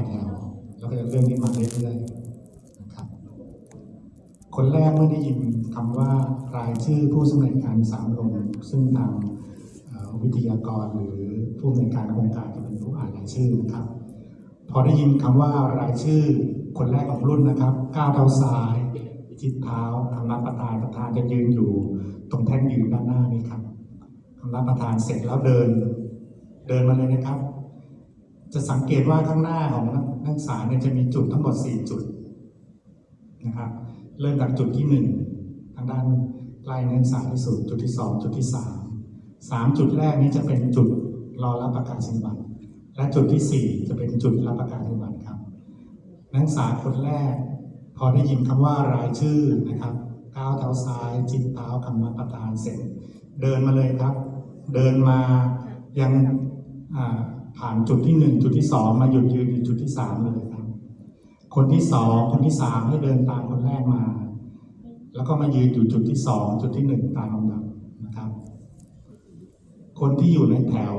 ายแถวแล้วก็จะเลื่องนขึ้มาเรื่อยๆนะครับ คนแรกเมื่อได้ยินคำว่ารายชื่อผู้สมัครการสามลงซึ่งทางวิทยากรหรือผู้อำนวยการโครงการจะเป็นผู้อ่านรายชื่อนะครับ พอได้ยินคำว่ารายชื่อคนแรกของรุ่นนะครับก้าวเท้าซ้ายจิตเท้าคำรับประทานประธานจะยืนอยู่ ตรงแท่นยืนด้านหน้านี้ครับคำรับประทานเสร็จแล้วเดิน เดินมาเลยนะครับ จะสังเกตว่าข้างหน้าของนักนักศึกษาเนี่ยจะมีจุดทั้งหมด 4 จุดนะครับ เริ่มจากจุดที่ 1 ทางด้านใกล้นักศึกษาที่สุด จุดที่ 2 จุดที่ 3 3 จุดแรกนี้จะเป็นจุดรอรับประกาศนียบัตรและจุดที่ 4 จะเป็นจุดรับประกาศนียบัตรครับ นักศึกษาคนแรก พอได้ยินคำว่ารายชื่อนะครับก้าวเท้าซ้ายจิตเท้าคำนับประธานเสร็จ เดินมาเลยครับ เดินมายังอ่า ผ่านจุดที่หนึ่งจุดที่สองมาหยุดยืนอยู่จุดที่สามเลยครับ คนที่สองคนที่สามให้เดินตามคนแรกมา แล้วก็มายืนอยู่จุดที่สองจุดที่หนึ่งตามลำดับนะครับ คนที่อยู่ในแถว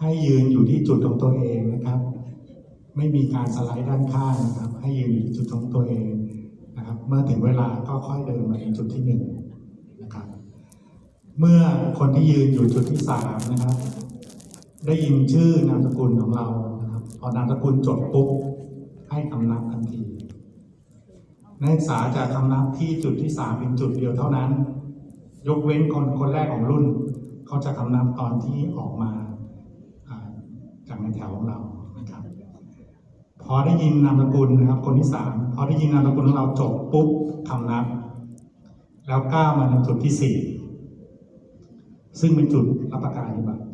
ให้ยืนอยู่ที่จุดของตัวเองนะครับ ไม่มีการสไลด์ด้านข้างนะครับ ให้ยืนอยู่จุดของตัวเองนะครับ เมื่อถึงเวลาก็ค่อยเดินมาถึงจุดที่หนึ่งนะครับ เมื่อคนที่ยืนอยู่จุดที่สามนะครับ ได้ยินชื่อนามสกุลของเรานะครับพอนามสกุลจดปุ๊บให้คำนับทันทีนักศึกษาจะคำนับที่จุดที่สามเป็นจุดเดียวเท่านั้น ยกเว้นคนคนแรกของรุ่น เขาจะคำนับตอนที่ออกมาจากในแถวของเรานะครับ พอได้ยินนามสกุลนะครับ คนที่สามพอได้ยินนามสกุลของเราจบปุ๊บคำนับ แล้วก้าวมาในจุดที่สี่ซึ่งเป็นจุดรับประกันปฏิบัตินะครับ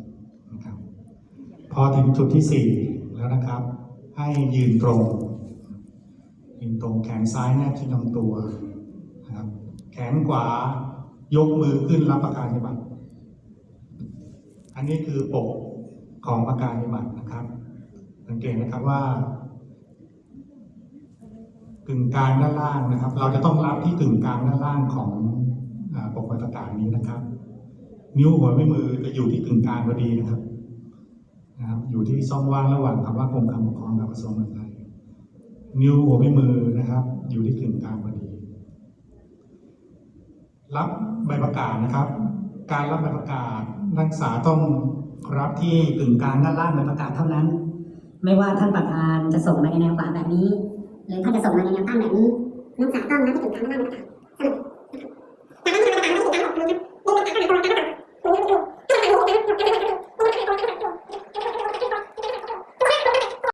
พอถึงจุดที่สี่แล้วนะครับ ให้ยืนตรง ยืนตรงแขนซ้ายแนบที่ลำตัวนะครับ แขนขวายกมือขึ้นรับประกันปฏิบัติอันนี้คือปกของประกาศปฏิบัตินะครับ สังเกตนะครับว่ากึ่งกลางด้านล่างนะครับ เราจะต้องรับที่กึ่งกลางด้านล่างของอปกประกาศนี้นะครับ นิ้วหัวแม่มือจะอยู่ที่กึ่งกลางพอดีนะครับ นะครับอยู่ที่ช่องว่างระหว่างคำว่ากรมการปกครองกับกระทรวงมหาดไทยนิ้วหัวแม่มือนะครับ อยู่ที่กึ่งกลางพอดี รับใบประกาศนะครับ การรับใบประกาศนักศึกษาต้องรับที่กึ่งกลางด้านล่างใบประกาศเท่านั้น ไม่ว่าท่านประธานจะส่งมาในแนวขวาแบบนี้ หรือถ้านจะส่งมาในแนวตั้งแบบนี้นักศึกษาต้องนับที่ถึงทางด้านนะครับสรุปจากนั้นทางการไม่ถึงทางออกนะครับเดินทางข้างหน้าตรงกลางนะครับคุณผู้ชมถ้าทางกนะครับ